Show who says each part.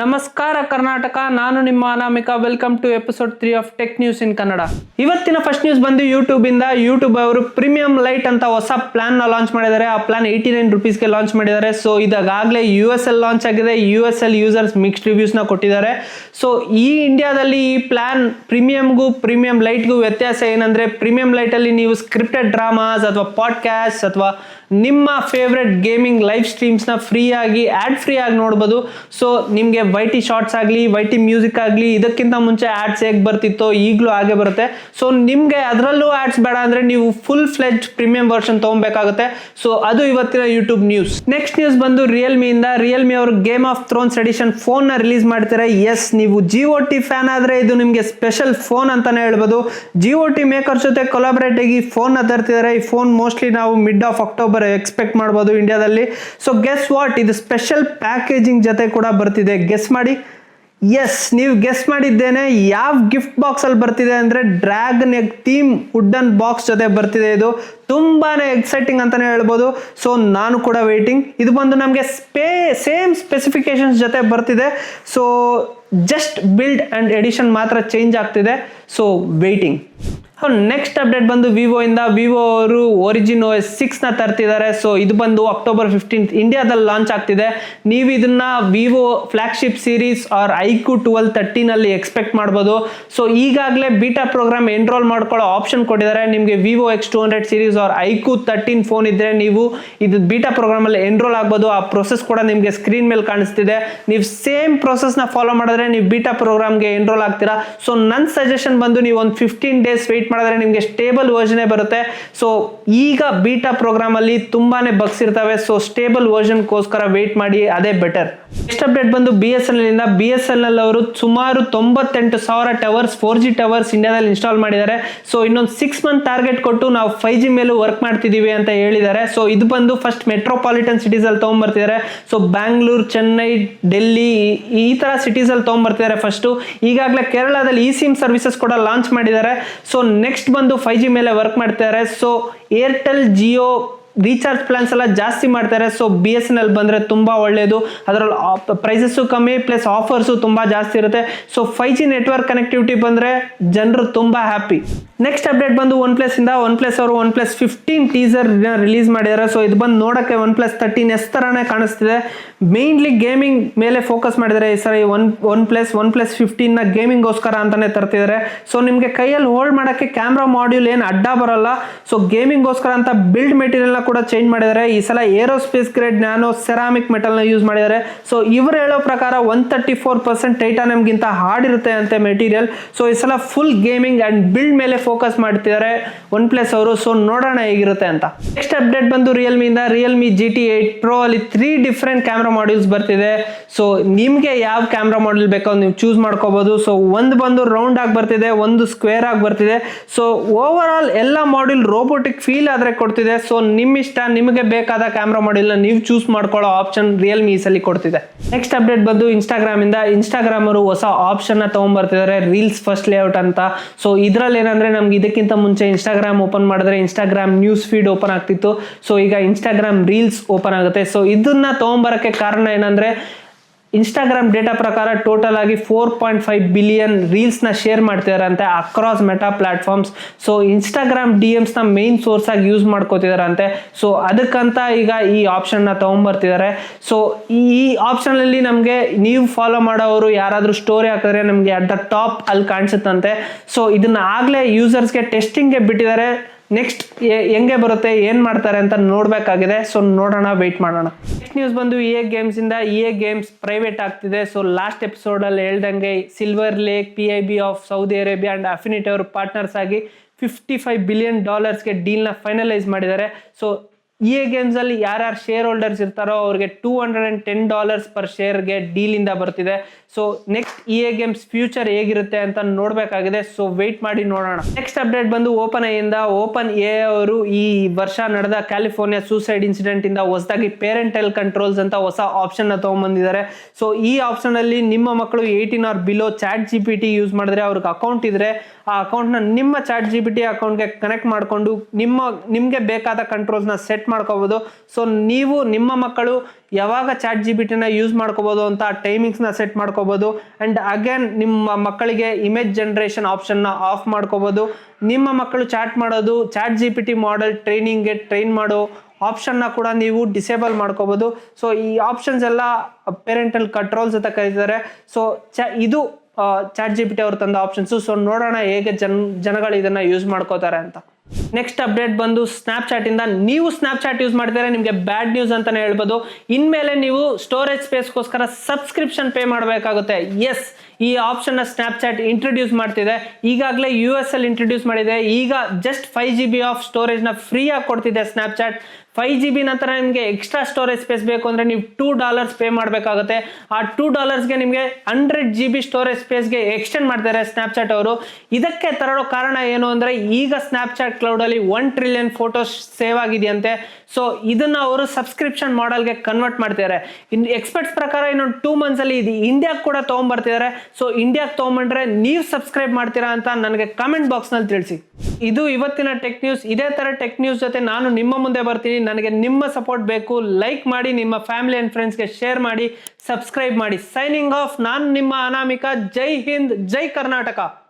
Speaker 1: ನಮಸ್ಕಾರ ಕರ್ನಾಟಕ, ನಾನು ನಿಮ್ಮ Anamika. Welcome to episode three of tech news in Kannada ಇವತ್ತಿನ ಫಸ್ಟ್ ನ್ಯೂಸ್ ಬಂದು ಯೂಟ್ಯೂಬ್ ಇಂದ. ಯೂಟ್ಯೂಬ್ ಅವರು ಪ್ರೀಮಿಯಂ ಲೈಟ್ ಅಂತ ಹೊಸ ಪ್ಲಾನ್ನ ಲಾಂಚ್ ಮಾಡಿದ್ದಾರೆ. ಆ ಪ್ಲಾನ್ ಏಯ್ಟಿ ನೈನ್ ರುಪೀಸ್ಗೆ ಲಾಂಚ್ ಮಾಡಿದ್ದಾರೆ. ಸೊ ಇದಾಗಲೇ ಯು ಎಸ್ ಎಲ್ ಲಾಂಚ್ ಆಗಿದೆ. U S L users mixed ರಿವ್ಯೂಸ್ನ ಕೊಟ್ಟಿದ್ದಾರೆ. ಸೊ ಈ ಇಂಡಿಯಾದಲ್ಲಿ ಈ ಪ್ಲಾನ್ ಪ್ರೀಮಿಯಂಗೂ ಪ್ರೀಮಿಯಂ ಲೈಟ್ಗೂ ವ್ಯತ್ಯಾಸ ಏನಂದ್ರೆ ಪ್ರೀಮಿಯಂ ಲೈಟ್ ಅಲ್ಲಿ ನೀವು ಸ್ಕ್ರಿಪ್ಟೆಡ್ ಡ್ರಾಮಾಸ್ ಅಥವಾ ಪಾಡ್ಕಾಸ್ಟ್ ಅಥವಾ ನಿಮ್ಮ ಫೇವ್ರೆಟ್ ಗೇಮಿಂಗ್ ಲೈವ್ ಸ್ಟ್ರೀಮ್ಸ್ನ ಫ್ರೀ ಆಗಿ ಆ್ಯಡ್ ಫ್ರೀ ಆಗಿ ನೋಡ್ಬೋದು. ಸೊ ನಿಮಗೆ ವೈ ಟಿ ಶಾರ್ಟ್ಸ್ ಆಗಲಿ ವೈ ಟಿ ಮ್ಯೂಸಿಕ್ ಆಗಲಿ, ಇದಕ್ಕಿಂತ ಮುಂಚೆ ಆ್ಯಡ್ಸ್ ಹೇಗೆ ಬರ್ತಿತ್ತೋ ಈಗಲೂ ಹಾಗೆ ಬರುತ್ತೆ. ಸೊ ನಿಮಗೆ ಅದರಲ್ಲೂ ಆ್ಯಡ್ಸ್ ಬೇಡ ಅಂದರೆ ನೀವು ಫುಲ್ ಫ್ಲೆಜ್ ಪ್ರೀಮಿಯಂ ವರ್ಷನ್ ತೊಗೊಬೇಕಾಗುತ್ತೆ. ಸೊ ಅದು ಇವತ್ತಿನ ಯೂಟ್ಯೂಬ್ ನ್ಯೂಸ್ ನೆಕ್ಸ್ಟ್ ನ್ಯೂಸ್ ಬಂದು ರಿಯಲ್ಮಿಯಿಂದ ರಿಯಲ್ಮಿ ಅವರು ಗೇಮ್ ಆಫ್ ಥ್ರೋನ್ಸ್ ಎಡಿಷನ್ ಫೋನ್ನ ರಿಲೀಸ್ ಮಾಡ್ತಾರೆ ಎಸ್ ನೀವು ಜಿಒ ಟಿ ಫ್ಯಾನ್ ಆದರೆ ಇದು ನಿಮಗೆ ಸ್ಪೆಷಲ್ ಫೋನ್ ಅಂತಾನೆ ಹೇಳ್ಬೋದು. ಜಿಒ ಟಿ ಮೇಕರ್ಸ್ ಜೊತೆ ಕೊಲಾಬರೇಟ್ ಆಗಿ ಫೋನ್ನ ತರ್ತಿದ್ದಾರೆ. ಈ ಫೋನ್ ಮೋಸ್ಟ್ಲಿ ನಾವು ಮಿಡ್ ಆಫ್ ಅಕ್ಟೋಬರ್ ಎಕ್ಸ್ಪೆಕ್ಟ್ ಮಾಡ್ಬೋದು ಇಂಡಿಯಾದಲ್ಲಿ ಸೊ ಗೆಸ್ ವಾಟ್ ಇದು ಸ್ಪೆಷಲ್ ಪ್ಯಾಕೇಜಿಂಗ್ ಜೊತೆ ಕೂಡ ಬರ್ತಿದೆ. ಗೆಸ್ ಮಾಡಿ. ಎಸ್ ನೀವು ಗೆಸ್ ಮಾಡಿದ್ದೇನೆ. ಯಾವ ಗಿಫ್ಟ್ ಬಾಕ್ಸ್ ಅಲ್ಲಿ ಬರ್ತಿದೆ ಅಂದ್ರೆ dragon egg theme wooden box ಜೊತೆ ಬರ್ತಿದೆ ಇದು. ತುಂಬಾನೇ ಎಕ್ಸೈಟಿಂಗ್ ಅಂತಾನೆ ಹೇಳ್ಬೋದು. ಸೊ ನಾನು ಕೂಡ ವೇಟಿಂಗ್ ಇದು ಬಂದು ನಮಗೆ ಸ್ಪೇ ಸೇಮ್ ಸ್ಪೆಸಿಫಿಕೇಶನ್ಸ್ ಜೊತೆ ಬರ್ತಿದೆ. So just build and edition ಮಾತ್ರ ಚೇಂಜ್ ಆಗ್ತಿದೆ. ಸೊ ವೇಟಿಂಗ್ ನೆಕ್ಸ್ಟ್ ಅಪ್ಡೇಟ್ ಬಂದು ವಿವೋ ಇಂದ. ವಿವೋ ಅವರು ಒರಿಜಿನ್ ಎಸ್ ಸಿಕ್ಸ್ನ ತರ್ತಿದ್ದಾರೆ ಸೊ ಇದು ಬಂದು ಅಕ್ಟೋಬರ್ ಫಿಫ್ಟೀನ್ತ್ ಇಂಡಿಯಾದಲ್ಲಿ ಲಾಂಚ್ ಆಗ್ತಿದೆ. ನೀವು ಇದನ್ನ Vivo flagship series or iQOO twelve thirteen ಅಲ್ಲಿ ಎಕ್ಸ್ಪೆಕ್ಟ್ ಮಾಡ್ಬೋದು. ಸೊ ಈಗಾಗಲೇ ಬೀಟಾ ಪ್ರೋಗ್ರಾಮ್ ಎನ್ರೋಲ್ ಮಾಡ್ಕೊಳ್ಳೋ ಆಪ್ಷನ್ ಕೊಟ್ಟಿದ್ದಾರೆ. ನಿಮಗೆ Vivo X two hundred series or iQOO thirteen phone ಇದ್ರೆ ನೀವು ಇದು ಬೀಟಾ ಪ್ರೋಗ್ರಾಮ್ ಅಲ್ಲಿ ಎನ್ರೋಲ್ ಆಗ್ಬೋದು. ಆ ಪ್ರೊಸೆಸ್ ಕೂಡ ನಿಮಗೆ ಸ್ಕ್ರೀನ್ ಮೇಲೆ ಕಾಣಿಸ್ತಿದೆ. ನೀವು ಸೇಮ್ ಪ್ರೊಸೆಸ್ನ ಫಾಲೋ ಮಾಡಿದ್ರೆ ನೀವು ಬೀಟಾ ಪ್ರೋಗ್ರಾಮ್ಗೆ ಎನ್ರೋಲ್ ಆಗ್ತೀರಾ. ಸೊ ನನ್ನ ಸಜೆಷನ್ ಬಂದು ನೀವು ಒಂದು ಫಿಫ್ಟೀನ್ ಡೇಸ್ ವೆಯ್ಟ್ ಮಾಡಿದ್ರೆ ನಿಮಗೆ ಸ್ಟೇಬಲ್ ವರ್ಷನೇ ಬರುತ್ತೆ. ಸೊ ಈಗ ಬೀಟಾ ಪ್ರೋಗ್ರಾಮಲ್ಲಿ ತುಂಬಾ ಬಗ್ಸ್ ಇರ್ತವೆ. ಸೊ ಸ್ಟೇಬಲ್ ವರ್ಷನ್ಗೋಸ್ಕರ ವೆಯ್ಟ್ ಮಾಡಿ, ಅದೇ ಬೆಟರ್ ನೆಕ್ಸ್ಟ್ ಅಪ್ಡೇಟ್ ಬಂದು ಬಿ ಎಸ್ ಎಲ್ ಇಂದ ಬಿ ಎಸ್ ಎಲ್ ಅವರು ಸುಮಾರು ತೊಂಬತ್ತೆಂಟು ಸಾವಿರ ಟವರ್ಸ್ ಫೋರ್ ಜಿ ಟವರ್ಸ್ ಇಂಡಿಯಾದಲ್ಲಿ ಇನ್ಸ್ಟಾಲ್ ಮಾಡಿದ್ದಾರೆ. ಸೊ ಇನ್ನೊಂದು ಸಿಕ್ಸ್ ಮಂತ್ ಟಾರ್ಗೆಟ್ ಕೊಟ್ಟು ನಾವು ಫೈವ್ ಜಿ ಮೇಲೂ ವರ್ಕ್ ಮಾಡ್ತಿದ್ದೀವಿ ಅಂತ ಹೇಳಿದ್ದಾರೆ. ಸೊ ಇದು ಬಂದು ಫಸ್ಟ್ ಮೆಟ್ರೋಪಾಲಿಟನ್ ಸಿಟೀಸ್ ಅಲ್ಲಿ ತೊಗೊಂಬರ್ತಿದ್ದಾರೆ. ಸೊ ಬ್ಯಾಂಗ್ಳೂರ್ ಚೆನ್ನೈ ಡೆಲ್ಲಿ ಈ- ತರ ಸಿಟೀಸ್ ಅಲ್ಲಿ ತೊಗೊಂಬರ್ತಿದ್ದಾರೆ ಫಸ್ಟ್ ಈಗಾಗಲೇ ಕೇರಳದಲ್ಲಿ ಇ ಸಿಮ್ ಸರ್ವಿಸಸ್ ಕೂಡ ಲಾಂಚ್ ಮಾಡಿದ್ದಾರೆ. ಸೊ ನೆಕ್ಸ್ಟ್ ಬಂದು ಫೈವ್ ಜಿ ಮೇಲೆ ವರ್ಕ್ ಮಾಡ್ತಿದ್ದಾರೆ. So Airtel Jio recharge plans ಎಲ್ಲ ಜಾಸ್ತಿ ಮಾಡ್ತಾರೆ. So B S N L ಬಂದರೆ ತುಂಬ ಒಳ್ಳೆಯದು ಅದರಲ್ಲಿ ಪ್ರೈಸಸ್ಸು ಕಮ್ಮಿ ಪ್ಲಸ್ ಆಫರ್ಸು ತುಂಬ ಜಾಸ್ತಿ ಇರುತ್ತೆ. So five G network connectivity ಬಂದರೆ ಜನರು ತುಂಬ ಹ್ಯಾಪಿ ನೆಕ್ಸ್ಟ್ ಅಪ್ಡೇಟ್ ಬಂದು ಒನ್ ಪ್ಲಸ್ ಇಂದ ಒನ್ ಪ್ಲಸ್ ಅವರು one plus fifteen teaser release ಮಾಡಿದ್ದಾರೆ ಸೊ ಇದು ಬಂದು ನೋಡೋಕ್ಕೆ ಒನ್ ಪ್ಲಸ್ ತರ್ಟೀನ್ ಎಸ್ ಥರನೇ ಕಾಣಿಸ್ತಿದೆ. ಮೇನ್ಲಿ ಗೇಮಿಂಗ್ ಮೇಲೆ ಫೋಕಸ್ ಮಾಡಿದ್ದಾರೆ ಈ ಸರಿ one one plus one plus ಫಿಫ್ಟೀನ್ನ ಗೇಮಿಂಗ್ಗೋಸ್ಕರ ಅಂತಲೇ ತರ್ತಿದ್ದಾರೆ ಸೊ ನಿಮಗೆ ಕೈಯಲ್ಲಿ ಹೋಲ್ಡ್ ಮಾಡೋಕ್ಕೆ ಕ್ಯಾಮ್ರಾ ಮಾಡ್ಯೂಲ್ ಏನು ಅಡ್ಡ ಬರೋಲ್ಲ. ಸೊ ಗೇಮಿಂಗ್ಗೋಸ್ಕರ ಅಂತ ಬಿಲ್ಡ್ ಮೆಟೀರಿಯಲ್ನ ಕೂಡ ಚೇಂಜ್ ಮಾಡಿದ್ದಾರೆ ಈ ಸಲ ಏರೋಸ್ಪೇಸ್ ಗ್ರೇಡ್ ನ್ಯಾನೋ ಸೆರಾಮಿಕ್ ಮೆಟಲ್ನ ಯೂಸ್ ಮಾಡಿದ್ದಾರೆ ಸೊ ಇವರು ಹೇಳೋ ಪ್ರಕಾರ ಒನ್ ತರ್ಟಿ ಫೋರ್ ಪರ್ಸೆಂಟ್ ಟೈಟಾನಿಯಮ್ಗಿಂತ ಹಾರ್ಡ್ ಇರುತ್ತೆ ಅಂತ ಮೆಟೀರಿಯಲ್ ಸೊ ಈ ಸಲ ಫುಲ್ ಗೇಮಿಂಗ್ ಆ್ಯಂಡ್ ಬಿಲ್ಡ್ ಮೇಲೆ ಫೋಕಸ್ ಮಾಡ್ತಿದ್ದಾರೆ ಒನ್ ಪ್ಲಸ್ ಅವರು ಸೊ ನೋಡೋಣ ಹೇಗಿರುತ್ತೆ ಅಂತ. ನೆಕ್ಸ್ಟ್ ಅಪ್ಡೇಟ್ ಬಂದು ರಿಯಲ್ಮಿಯಿಂದ Realme G T eight pro ಅಲ್ಲಿ ತ್ರೀ ಡಿಫ್ರೆಂಟ್ ಕ್ಯಾಮ್ರಾ ಮಾಡ್ಯೂಲ್ಸ್ ಬರ್ತಿದೆ. ಸೊ ನಿಮಗೆ ಯಾವ ಕ್ಯಾಮ್ರಾ ಮಾಡ್ಯೂಲ್ ಬೇಕೋ ನೀವು ಚೂಸ್ ಮಾಡ್ಕೋಬಹುದು ಸೊ ಒಂದು ಬಂದು ರೌಂಡ್ ಆಗಿ ಬರ್ತಿದೆ, ಒಂದು ಸ್ಕ್ವೇರ್ ಆಗಿ ಬರ್ತಿದೆ. ಸೊ ಓವರ್ ಆಲ್ ಎಲ್ಲ ಮಾಡ್ಯೂಲ್ ರೋಬೋಟಿಕ್ ಫೀಲ್ ಆದರೆ ಕೊಡ್ತಿದೆ. ಸೊ ನಿಮ್ಮ ಇಷ್ಟ, ನಿಮಗೆ ಬೇಕಾದ ಕ್ಯಾಮ್ರಾ ಮಾಡ್ಯೂಲ್ನ ನೀವು ಚೂಸ್ ಮಾಡ್ಕೊಳ್ಳೋ ಆಪ್ಷನ್ ರಿಯಲ್ಮಿ ಸಲ್ಲಿ ಕೊಡ್ತಿದೆ. ನೆಕ್ಸ್ಟ್ ಅಪ್ಡೇಟ್ ಬಂದು ಇನ್ಸ್ಟಾಗ್ರಾಮ್ ಇಂದ. ಇನ್ಸ್ಟಾಗ್ರಾಮ್ ಅವರು ಹೊಸ ಆಪ್ಷನ್ನ ತಗೊಂಡ್ಬರ್ತಿದ್ದಾರೆ ರೀಲ್ಸ್ ಫಸ್ಟ್ ಲೇಔಟ್ ಅಂತ. ಸೊ ಇದ್ರಲ್ಲಿ ಏನಂದ್ರೆ ನಮ್ಗೆ ಇದಕ್ಕಿಂತ ಮುಂಚೆ ಇನ್ಸ್ಟಾಗ್ರಾಮ್ ಓಪನ್ ಮಾಡಿದ್ರೆ ಇನ್ಸ್ಟಾಗ್ರಾಮ್ ನ್ಯೂಸ್ ಫೀಡ್ ಓಪನ್ ಆಗ್ತಿತ್ತು. ಸೊ ಈಗ ಇನ್ಸ್ಟಾಗ್ರಾಮ್ ರೀಲ್ಸ್ ಓಪನ್ ಆಗುತ್ತೆ. ಸೊ ಇದನ್ನ ತಗೊಂಬರಕ್ಕೆ ಕಾರಣ ಏನಂದ್ರೆ ಇನ್ಸ್ಟಾಗ್ರಾಮ್ ಡೇಟಾ ಪ್ರಕಾರ ಟೋಟಲ್ ಆಗಿ ಫೋರ್ ಪಾಯಿಂಟ್ ಫೈವ್ ಬಿಲಿಯನ್ ರೀಲ್ಸ್ನ share ಮಾಡ್ತಿದಾರಂತೆ across Meta platforms so Instagram D ಎಮ್ಸ್ನ main source ಆಗಿ ಯೂಸ್ ಮಾಡ್ಕೋತಿದಾರಂತೆ. ಸೊ ಅದಕ್ಕಂತ ಈಗ ಈ ಆಪ್ಷನ್ನ ತೊಗೊಂಬರ್ತಿದ್ದಾರೆ ಸೊ ಈ ಆಪ್ಷನಲ್ಲಿ ನಮಗೆ ನೀವು ಫಾಲೋ ಮಾಡೋರು ಯಾರಾದರೂ ಸ್ಟೋರಿ ಹಾಕಿದ್ರೆ ನಮಗೆ ಅಟ್ ದ ಟಾಪ್ ಅಲ್ಲಿ ಕಾಣಿಸುತ್ತಂತೆ. ಸೊ ಇದನ್ನ ಆಗಲೇ ಯೂಸರ್ಸ್ಗೆ ಟೆಸ್ಟಿಂಗ್ಗೆ ಬಿಟ್ಟಿದ್ದಾರೆ. ನೆಕ್ಸ್ಟ್ ಹೆಂಗೆ ಬರುತ್ತೆ, ಏನ್ ಮಾಡ್ತಾರೆ ಅಂತ ನೋಡ್ಬೇಕಾಗಿದೆ. ಸೊ ನೋಡೋಣ ವೆಯ್ಟ್ ಮಾಡೋಣ. ನೆಕ್ಸ್ಟ್ ನ್ಯೂಸ್ ಬಂದು ಇ ಎ ಗೇಮ್ಸ್ ಇಂದ. ಇ ಎ ಗೇಮ್ಸ್ ಪ್ರೈವೇಟ್ ಆಗ್ತಿದೆ. ಸೊ ಲಾಸ್ಟ್ ಎಪಿಸೋಡ್ ಅಲ್ಲಿ ಹೇಳ್ದಂಗೆ Silver Lake P I B of Saudi Arabia and Affinity ಅವರು ಪಾರ್ಟ್ನರ್ಸ್ ಆಗಿ ಫಿಫ್ಟಿ ಫೈವ್ ಬಿಲಿಯನ್ ಡಾಲರ್ಸ್ಗೆ ಡೀಲ್ನ ಫೈನಲೈಸ್ ಮಾಡಿದ್ದಾರೆ. ಸೊ ಎ ಗೇಮ್ಸ್ ಅಲ್ಲಿ ಯಾರ್ಯಾರು ಶೇರ್ ಹೋಲ್ಡರ್ಸ್ ಇರ್ತಾರೋ ಅವ್ರಿಗೆ two hundred and ten dollars per ಶೇರ್ಗೆ deal ಇಂದ ಬರ್ತಿದೆ. So next E A games future ಹೇಗಿರುತ್ತೆ ಅಂತ ನೋಡ್ಬೇಕಾಗಿದೆ. ಸೊ ವೆಯ್ಟ್ ಮಾಡಿ ನೋಡೋಣ. ನೆಕ್ಸ್ಟ್ ಅಪ್ಡೇಟ್ ಬಂದು ಓಪನ್ ಇಂದ ಓಪನ್ ಎ ಅವರು ಈ ವರ್ಷ ನಡೆದ ಕ್ಯಾಲಿಫೋರ್ನಿಯಾ ಸೂಸೈಡ್ ಇನ್ಸಿಡೆಂಟ್ ಇಂದ ಹೊಸದಾಗಿ ಪೇರೆಂಟಲ್ ಕಂಟ್ರೋಲ್ಸ್ ಅಂತ ಹೊಸ ಆಪ್ಷನ್ನ ತಗೊಂಡ್ಬಂದಿದ್ದಾರೆ ಸೊ ಈ ಆಪ್ಷನ್ ಅಲ್ಲಿ ನಿಮ್ಮ ಮಕ್ಕಳು eighteen or below chat G P T use ಮಾಡಿದ್ರೆ ಅವ್ರಿಗೆ ಅಕೌಂಟ್ ಇದ್ರೆ ಆ ಅಕೌಂಟ್ನ ನಿಮ್ಮ ಚಾಟ್ ಜಿ ಪಿ ಟಿ ಅಕೌಂಟ್ಗೆ ಕನೆಕ್ಟ್ ಮಾಡಿಕೊಂಡು ನಿಮ್ಮ, ನಿಮಗೆ ಬೇಕಾದ ಕಂಟ್ರೋಲ್ಸ್ನ ಸೆಟ್ ಮಾಡ್ಕೋಬೋದು. ಸೊ ನೀವು ನಿಮ್ಮ ಮಕ್ಕಳು ಯಾವಾಗ ಚಾಟ್ ಜಿ ಬಿ ಟಿನ ಯೂಸ್ ಮಾಡ್ಕೋಬೋದು ಅಂತ ಟೈಮಿಂಗ್ಸ್ನ ಸೆಟ್ ಮಾಡ್ಕೋಬೋದು. ಆ್ಯಂಡ್ ಅಗೇನ್ ನಿಮ್ಮ ಮಕ್ಕಳಿಗೆ ಇಮೇಜ್ ಜನ್ರೇಷನ್ ಆಪ್ಷನ್ನ ಆಫ್ ಮಾಡ್ಕೋಬೋದು. ನಿಮ್ಮ ಮಕ್ಕಳು ಚಾಟ್ ಮಾಡೋದು chat G P T model ಟ್ರೈನಿಂಗ್ಗೆ train ಮಾಡೋ ಆಪ್ಷನ್ನ ಕೂಡ ನೀವು ಡಿಸೇಬಲ್ ಮಾಡ್ಕೋಬೋದು. ಸೊ ಈ ಆಪ್ಷನ್ಸ್ ಎಲ್ಲ ಪೇರೆಂಟಲ್ ಕಂಟ್ರೋಲ್ಸ್ ಅಂತ ಕರೀತಾರೆ. ಸೊ ಚ, ಇದು ಚಾಟ್ ಜಿ ಪಿ ಟಿ ಅವ್ರು ತಂದ ಆಪ್ಷನ್ಸು ಸೊ ನೋಡೋಣ ಹೇಗೆ ಜನ್, ಜನಗಳು ಇದನ್ನು ಯೂಸ್ ಮಾಡ್ಕೋತಾರೆ ಅಂತ. ನೆಕ್ಸ್ಟ್ ಅಪ್ಡೇಟ್ ಬಂದು ಸ್ನ್ಯಾಪ್ಚಾಟಿಂದ ನೀವು ಸ್ನ್ಯಾಪ್ಚಾಟ್ ಯೂಸ್ ಮಾಡಿದರೆ ನಿಮಗೆ ಬ್ಯಾಡ್ ನ್ಯೂಸ್ ಅಂತಾನೆ ಹೇಳ್ಬೋದು. ಇನ್ಮೇಲೆ ನೀವು ಸ್ಟೋರೇಜ್ ಸ್ಪೇಸ್ಗೋಸ್ಕರ ಸಬ್ಸ್ಕ್ರಿಪ್ಷನ್ ಪೇ ಮಾಡಬೇಕಾಗುತ್ತೆ. ಎಸ್ ಈ ಆಪ್ಷನ್ನ ಸ್ನ್ಯಾಪ್ಚಾಟ್ ಇಂಟ್ರೊಡ್ಯೂಸ್ ಮಾಡ್ತಿದೆ. ಈಗಾಗಲೇ ಯು ಎಸ್ ಅಲ್ಲಿ ಇಂಟ್ರೊಡ್ಯೂಸ್ ಮಾಡಿದೆ. ಈಗ just five G B of ಸ್ಟೋರೇಜ್ನ ಫ್ರೀಯಾಗಿ ಕೊಡ್ತಿದೆ ಸ್ನ್ಯಾಪ್ಚಾಟ್ ಫೈವ್ ಜಿ ಬಿ ನಂತರ ನಿಮಗೆ ಎಕ್ಸ್ಟ್ರಾ ಸ್ಟೋರೇಜ್ ಸ್ಪೇಸ್ ಬೇಕು ಅಂದರೆ ನೀವು ಟೂ ಡಾಲರ್ಸ್ ಪೇ ಮಾಡಬೇಕಾಗುತ್ತೆ. ಆ ಟೂ ಡಾಲರ್ಸ್ಗೆ ನಿಮಗೆ ಹಂಡ್ರೆಡ್ ಜಿ ಬಿ ಸ್ಟೋರೇಜ್ ಸ್ಪೇಸ್ಗೆ ಎಕ್ಸ್ಟೆಂಡ್ ಮಾಡ್ತಾರೆ ಸ್ನ್ಯಾಪ್ಚಾಟ್ ಅವರು. ಇದಕ್ಕೆ ತರಡೋ ಕಾರಣ ಏನು ಅಂದರೆ ಈಗ ಸ್ನ್ಯಾಪ್ಚಾಟ್ ಕ್ಲೌಡಲ್ಲಿ ಒನ್ ಟ್ರಿಲಿಯನ್ ಫೋಟೋಸ್ ಸೇವ್ ಆಗಿದೆಯಂತೆ. ಸೊ ಇದನ್ನು ಅವರು ಸಬ್ಸ್ಕ್ರಿಪ್ಷನ್ ಮಾಡೆಲ್ಗೆ ಕನ್ವರ್ಟ್ ಮಾಡ್ತಿದ್ದಾರೆ. ಇನ್ನು ಎಕ್ಸ್ಪರ್ಟ್ಸ್ ಪ್ರಕಾರ ಇನ್ನೊಂದು ಟೂ ಮಂತ್ಸಲ್ಲಿ ಇದು ಇಂಡಿಯಾಗೆ ಕೂಡ ತೊಗೊಂಬರ್ತಿದ್ದಾರೆ. ಸೊ ಇಂಡಿಯಾಗೆ ತೊಗೊಂಬಂಡ್ರೆ ನೀವು ಸಬ್ಸ್ಕ್ರೈಬ್ ಮಾಡ್ತೀರಾ ಅಂತ ನನಗೆ ಕಮೆಂಟ್ ಬಾಕ್ಸ್ನಲ್ಲಿ ತಿಳಿಸಿ. ಇದು ಇವತ್ತಿನ ಟೆಕ್ ನ್ಯೂಸ್ ಇದೇ ಥರ ಟೆಕ್ ನ್ಯೂಸ್ ಜೊತೆ ನಾನು ನಿಮ್ಮ ಮುಂದೆ ಬರ್ತೀನಿ. ನನಗೆ ನಿಮ್ಮ ಸಪೋರ್ಟ್ ಬೇಕು. ಲೈಕ್ ಮಾಡಿ, ನಿಮ್ಮ ಫ್ಯಾಮಿಲಿ ಆ್ಯಂಡ್ ಫ್ರೆಂಡ್ಸ್ಗೆ ಶೇರ್ ಮಾಡಿ ಸಬ್ಸ್ಕ್ರೈಬ್ ಮಾಡಿ. ಸೈನಿಂಗ್ ಆಫ್ ನಾನು ನಿಮ್ಮ ಅನಾಮಿಕ. ಜೈ ಹಿಂದ್, ಜೈ ಕರ್ನಾಟಕ.